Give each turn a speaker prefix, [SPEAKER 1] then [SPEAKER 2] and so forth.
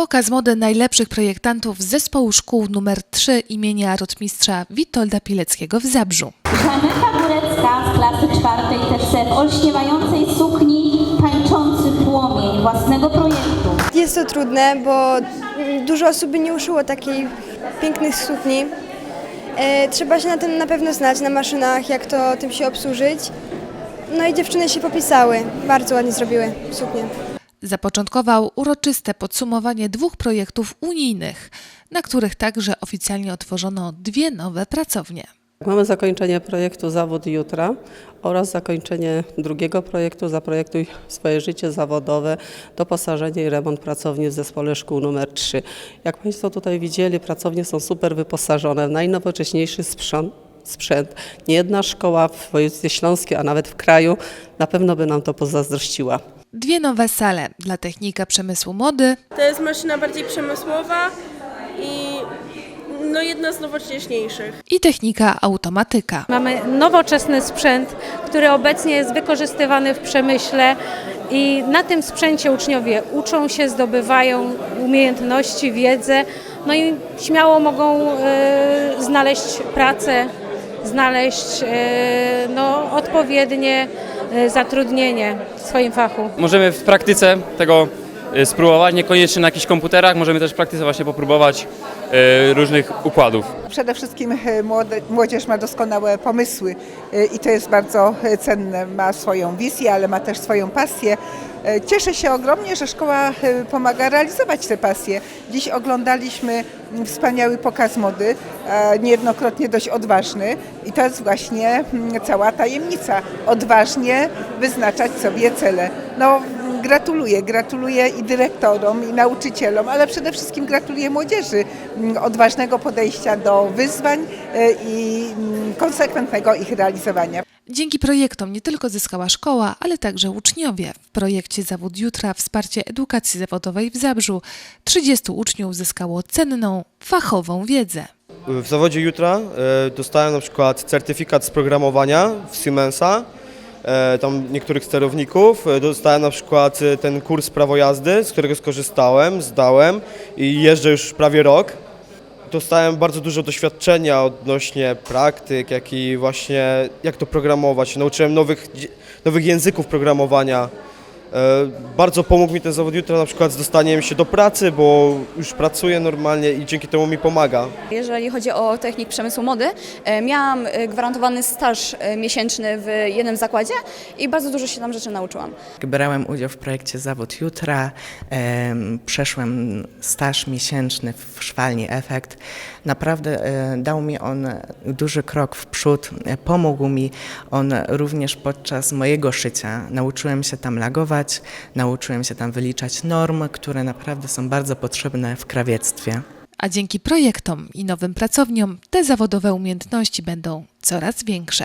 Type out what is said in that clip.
[SPEAKER 1] Pokaz mody najlepszych projektantów z zespołu szkół nr 3 imienia rotmistrza Witolda Pileckiego w Zabrzu.
[SPEAKER 2] Żaneta Górecka z klasy czwartej TC w olśniewającej sukni tańczący płomień własnego projektu.
[SPEAKER 3] Jest to trudne, bo dużo osób by nie uszyło takiej pięknych sukni. E, trzeba się na tym na pewno znać, na maszynach, jak to tym się obsłużyć. No i dziewczyny się popisały, bardzo ładnie zrobiły suknię.
[SPEAKER 1] Zapoczątkował uroczyste podsumowanie dwóch projektów unijnych, na których także oficjalnie otworzono dwie nowe pracownie.
[SPEAKER 4] Mamy zakończenie projektu Zawód Jutra oraz zakończenie drugiego projektu Zaprojektuj swoje życie zawodowe, doposażenie i remont pracowni w zespole szkół nr 3. Jak Państwo tutaj widzieli, pracownie są super wyposażone w najnowocześniejszy sprzęt. sprzęt. Nie jedna szkoła w województwie śląskim, a nawet w kraju na pewno by nam to pozazdrościła.
[SPEAKER 1] Dwie nowe sale dla technika przemysłu mody,
[SPEAKER 5] To jest maszyna bardziej przemysłowa i no jedna z nowocześniejszych.
[SPEAKER 1] i technika automatyka.
[SPEAKER 6] Mamy nowoczesny sprzęt, który obecnie jest wykorzystywany w przemyśle i na tym sprzęcie uczniowie uczą się, zdobywają umiejętności, wiedzę, no i śmiało mogą e, znaleźć pracę, znaleźć e, no, odpowiednie zatrudnienie w swoim fachu.
[SPEAKER 7] Możemy w praktyce tego y, spróbować, niekoniecznie na jakichś komputerach, możemy też w praktyce właśnie popróbować y, różnych układów.
[SPEAKER 8] Przede wszystkim młode, młodzież ma doskonałe pomysły i to jest bardzo cenne. Ma swoją wizję, ale ma też swoją pasję. E, Cieszę się ogromnie, że szkoła e, pomaga realizować te pasje. Dziś oglądaliśmy wspaniały pokaz mody, e, niejednokrotnie dość odważny i to jest właśnie mm, cała tajemnica. Odważnie wyznaczać sobie cele. No, Gratuluję, gratuluję i dyrektorom, i nauczycielom, ale przede wszystkim gratuluję młodzieży mm, odważnego podejścia do wyzwań i mm, konsekwentnego ich realizowania.
[SPEAKER 1] Dzięki projektom nie tylko zyskała szkoła, ale także uczniowie. W projekcie Zawód Jutra Wsparcie Edukacji Zawodowej w Zabrzu 30 uczniów zyskało cenną, fachową wiedzę.
[SPEAKER 9] W zawodzie jutra e, dostałem na przykład certyfikat z programowania w Siemensa, e, tam niektórych sterowników. E, Dostałem na przykład ten kurs prawo jazdy, z którego skorzystałem, zdałem i jeżdżę już prawie rok. Dostałem bardzo dużo doświadczenia odnośnie praktyk, jak i właśnie jak to programować. Nauczyłem nowych, nowych języków programowania. E, Bardzo pomógł mi ten zawód jutra na przykład z dostaniem się do pracy, bo już pracuję normalnie i dzięki temu mi pomaga.
[SPEAKER 10] Jeżeli chodzi o technik przemysłu mody, e, miałam e, gwarantowany staż miesięczny w jednym zakładzie i bardzo dużo się tam rzeczy nauczyłam.
[SPEAKER 11] Brałem udział w projekcie Zawód Jutra, em, przeszłem staż miesięczny w szwalni Efekt. Naprawdę dał mi on duży krok w przód, pomógł mi on również podczas mojego szycia. Nauczyłem się tam lagować, nauczyłem się tam wyliczać norm, które naprawdę są bardzo potrzebne w krawiectwie.
[SPEAKER 1] A dzięki projektom i nowym pracowniom te zawodowe umiejętności będą coraz większe.